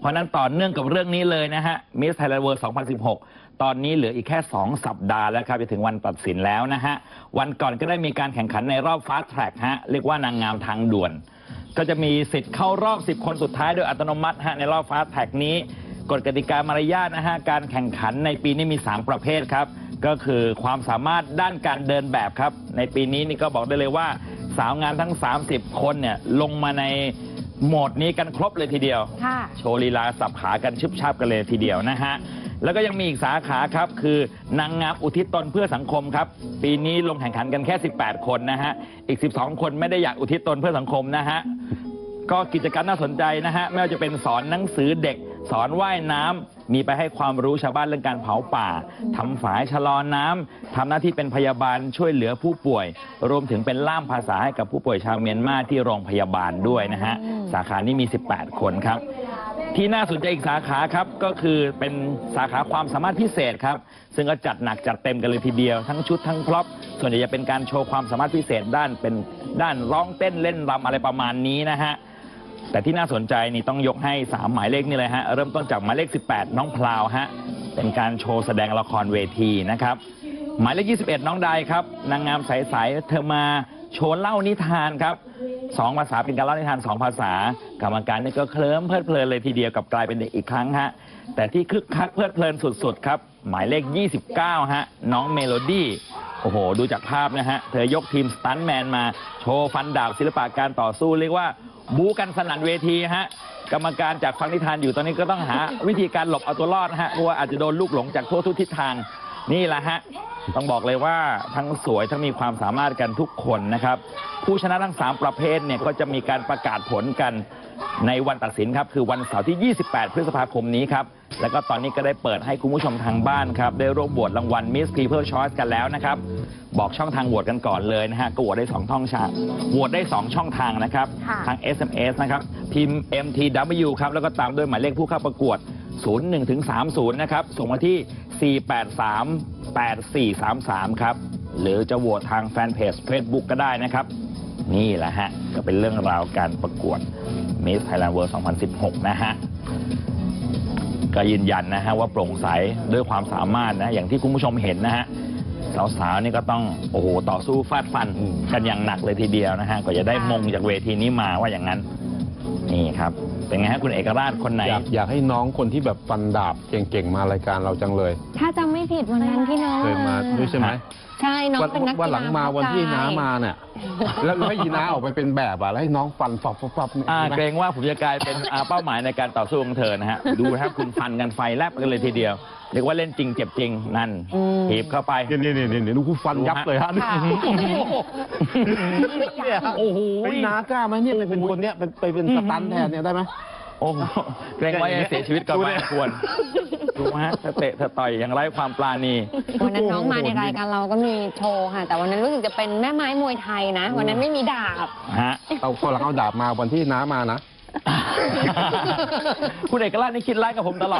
เพราะนั้นต่อเนื่องกับเรื่องนี้เลยนะฮะ Miss Thailand World 2016 ตอนนี้เหลืออีกแค่ 2 สัปดาห์แล้วครับจะถึงวันตัดสินแล้วนะฮะ วันก่อนก็ได้มีการแข่งขันในรอบ Fast Track ฮะ เรียกว่านางงามทางด่วน ก็จะมีสิทธิ์เข้ารอบ 10 คนสุดท้ายโดยอัตโนมัติฮะในรอบ Fast Track นี้กฎกติกามารยาทนะฮะการแข่งขันในปีนี้มี 3 ประเภทครับ ก็คือความสามารถด้านการเดินแบบครับ ในปีนี้นี่ก็บอกได้เลยว่าสาวงามทั้ง 30 คนเนี่ยลงมาใน โหมดนี้กันครบเลยทีเดียว ค่ะ โชว์ลีลาสับขากันชึบชับกันเลยทีเดียวนะฮะ แล้วก็ยังมีอีกสาขาครับ คือนางงามอุทิศตนเพื่อสังคมครับ ปีนี้ลงแข่งขันกันแค่ 18 คนนะฮะ อีก 12 คนไม่ได้อยากอุทิศตนเพื่อสังคมนะฮะ ก็กิจกรรมน่าสนใจนะฮะ ไม่ว่าจะเป็นสอนหนังสือเด็ก สอนว่ายน้ำมีไปให้ความรู้ชาวบ้านเรื่องการเผาป่าทำฝายชะลอน้ำทำหน้าที่เป็นพยาบาลช่วยเหลือผู้ป่วย รวมถึงเป็นล่ามภาษาให้กับผู้ป่วยชาวเมียนมาที่โรงพยาบาลด้วยนะฮะสาขานี้มี 18 คนครับที่น่าสนใจอีกสาขาครับก็คือเป็นสาขาความสามารถพิเศษครับ ซึ่งก็จัดหนักจัดเต็มกันเลยทีเดียว ทั้งชุดทั้งพร็อพส่วนใหญ่จะเป็นการโชว์ความสามารถพิเศษด้านเป็นด้านร้องเต้นเล่นรำอะไรประมาณนี้นะฮะ แต่ที่น่าสนใจนี่ต้องยกให้ 3 หมายเลขนี่เลยฮะ เริ่มต้นจากหมายเลข 18 น้องพลาวฮะ เป็นการโชว์แสดงละครเวทีนะครับ หมายเลข 21 น้องใดครับ นางงามใสๆเธอมาโชว์เล่านิทานครับสองภาษาเป็นการเล่านิทานสองภาษา กรรมการนี่ก็เคลิ้มเพลิดเพลินเลยทีเดียวกับกลายเป็นเด็กอีกครั้งฮะ แต่ที่คึกคักเพลิดเพลินสุดๆครับ หมายเลข 29 ฮะ น้องเมโลดี้ โอ้โห ดูจากภาพนะฮะ เธอยกทีมสตันแมนมาโชว์ฟันดาบศิลปะการต่อสู้เรียกว่า บูกันสนั่นเวทีฮะ กรรมการจากฟังนิทานอยู่ตอนนี้ก็ต้องหา วิธีการหลบเอาตัวรอดนะฮะเพราะว่าอาจจะโดนลูกหลงจากทั่วทุกทิศทางนี่แหละฮะ ต้องบอกเลยว่าทั้งสวยทั้งมีความสามารถกันทุกคนนะครับ ผู้ชนะทั้ง 3 ประเภทเนี่ยก็จะมีการประกาศผลกันในวันตัดสินครับ คือวันเสาร์ที่ 28 พฤษภาคมนี้ครับ แล้วก็ตอนนี้ก็ได้เปิดให้คุณผู้ชมทางบ้านครับ ได้ร่วมโหวตรางวัล Miss People Choice กันแล้วนะครับ บอกช่องทางโหวตกันก่อนเลยนะฮะก็โหวตได้ 2 ช่องทางโหวตได้ 2 ช่องทางนะครับ ค่ะ ทาง SMS นะครับพิมพ์ MTW ครับ แล้วก็ตามด้วยหมายเลขผู้เข้าประกวด 01ถึง30 นะครับ ส่งมาที่ 483 8433 ครับ หรือจะโหวตทางแฟนเพจ Facebook ก็ได้นะครับ นี่แหละฮะ ก็เป็นเรื่องราวการประกวด Miss Thailand World 2016 นะฮะ ก็ยืนยันนะฮะว่าโปร่งใสด้วยความสามารถนะอย่างที่คุณผู้ชมเห็นนะฮะสาวๆนี่ก็ต้องโอ้โหต่อสู้ฟาดฟันกันอย่างหนักเลยทีเดียวนะฮะก็จะได้มงจากเวทีนี้มาว่าอย่างนั้น นี่ครับ เป็นไงฮะคุณเอกราชคนไหน อยากอยากให้น้องคนที่แบบฟันดาบเก่งๆมารายการเราจังเลยถ้าจำไม่ผิดวันนั้นที่น้องเคยมาด้วยใช่ไหมใช่น้องวันเป็นนักกีฬาวันหลังมาวันที่น้ามาเนี่ย แล้วแล้วให้ยีน้าออกไปเป็นแบบอะแล้วให้น้องฟันฟับฟับฟับเนี่ยอ่าใช่ไหมเกรงว่าผมจะกลายเป็นอ่าเป้าหมายในการต่อสู้ของเธอนะฮะ ดูนะครับคุณฟันกันไฟแลบกันเลยทีเดียว เรียกว่าเล่นจริงเจ็บจริงนั่นอืมถีบเข้าไป เนี่ยเนี่ยเนี่ยเนี่ยดูคุณฟันยับเลยฮะค่ะเนี่ยฮะโอ้โหไอ้น้ากล้าไหมเนี่ยไปเป็นคนเนี้ยไปไปเป็นสตันท์แทนเนี่ยได้ไหม โอ้โหเกรงว่าจะเสียชีวิตก่อนวัยควรดูฮะถ้าเตะถ้าต่อยอย่างไร้ความปราณี วันนั้นน้องมาในรายการเราก็มีโชว์ค่ะ แต่วันนั้นรู้สึกจะเป็นแม่ไม้มวยไทยนะ วันนั้นไม่มีดาบฮะเอาคนหลังเอาดาบมาวันที่น้ามานะ คุณเอกราชนี่คิดไล่กับผมตลอด